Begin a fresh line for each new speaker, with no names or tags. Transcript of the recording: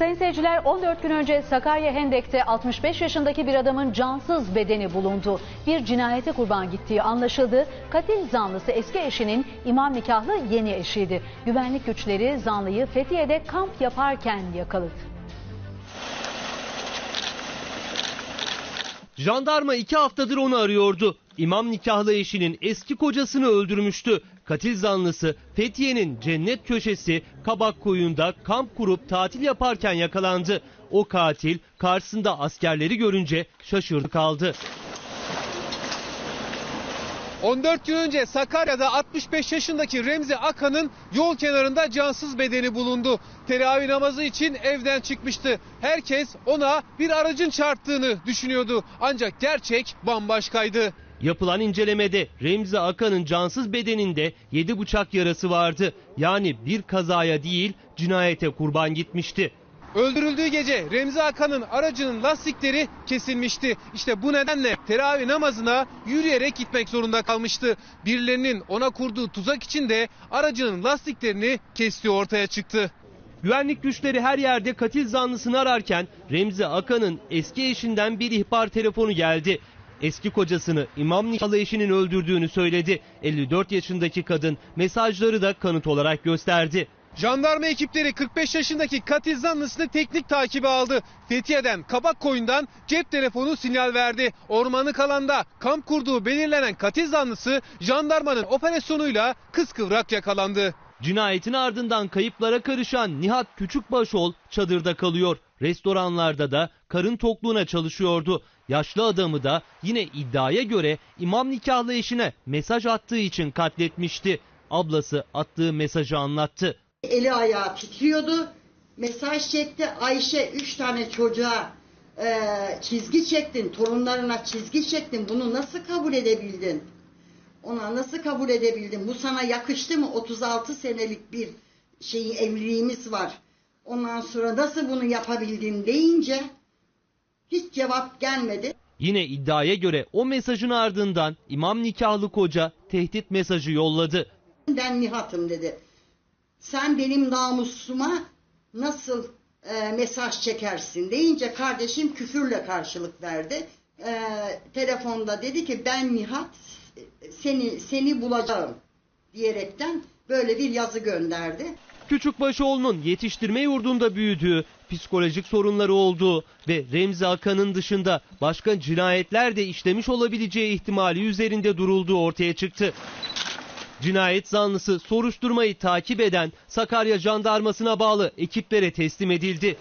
Sayın seyirciler 14 gün önce Sakarya Hendek'te 65 yaşındaki bir adamın cansız bedeni bulundu. Bir cinayete kurban gittiği anlaşıldı. Katil zanlısı eski eşinin imam nikahlı yeni eşiydi. Güvenlik güçleri zanlıyı Fethiye'de kamp yaparken yakaladı.
Jandarma iki haftadır onu arıyordu. İmam nikahlı eşinin eski kocasını öldürmüştü. Katil zanlısı Fethiye'nin cennet köşesi Kabak Koyun'da kamp kurup tatil yaparken yakalandı. O katil karşısında askerleri görünce şaşırdı kaldı.
14 gün önce Sakarya'da 65 yaşındaki Remzi Akan'ın yol kenarında cansız bedeni bulundu. Teravih namazı için evden çıkmıştı. Herkes ona bir aracın çarptığını düşünüyordu. Ancak gerçek bambaşkaydı.
Yapılan incelemede Remzi Akan'ın cansız bedeninde 7 bıçak yarası vardı. Yani bir kazaya değil cinayete kurban gitmişti.
Öldürüldüğü gece Remzi Akan'ın aracının lastikleri kesilmişti. İşte bu nedenle teravih namazına yürüyerek gitmek zorunda kalmıştı. Birilerinin ona kurduğu tuzak içinde aracının lastiklerini kestiği ortaya çıktı.
Güvenlik güçleri her yerde katil zanlısını ararken Remzi Akan'ın eski eşinden bir ihbar telefonu geldi. Eski kocasını imam nikahlı eşinin öldürdüğünü söyledi. 54 yaşındaki kadın mesajları da kanıt olarak gösterdi.
Jandarma ekipleri 45 yaşındaki katil zanlısını teknik takibe aldı. Fethiye'den Kabak Koyun'dan cep telefonu sinyal verdi. Ormanlık alanda kamp kurduğu belirlenen katil zanlısı jandarmanın operasyonuyla kıskıvrak yakalandı.
Cinayetin ardından kayıplara karışan Nihat Küçükbaşol çadırda kalıyor. Restoranlarda da karın tokluğuna çalışıyordu. Yaşlı adamı da yine iddiaya göre imam nikahlı eşine mesaj attığı için katletmişti. Ablası attığı mesajı anlattı.
Eli ayağı titriyordu. Mesaj çekti. Ayşe üç tane çocuğa e, çizgi çektin. Torunlarına çizgi çektin. Bunu nasıl kabul edebildin? Ona nasıl kabul edebildin? Bu sana yakıştı mı? 36 senelik bir şeyi evliliğimiz var. Ondan sonra nasıl bunu yapabildin deyince hiç cevap gelmedi.
Yine iddiaya göre o mesajın ardından imam nikahlı koca tehdit mesajı yolladı.
Ben Nihat'ım dedi. Sen benim namusuma nasıl e, mesaj çekersin deyince kardeşim küfürle karşılık verdi. E, telefonda dedi ki ben Nihat seni seni bulacağım diyerekten böyle bir yazı gönderdi.
Küçükbaşoğlu'nun yetiştirme yurdunda büyüdüğü, psikolojik sorunları olduğu ve Remzi Akan'ın dışında başka cinayetler de işlemiş olabileceği ihtimali üzerinde durulduğu ortaya çıktı. Cinayet zanlısı soruşturmayı takip eden Sakarya Jandarması'na bağlı ekiplere teslim edildi.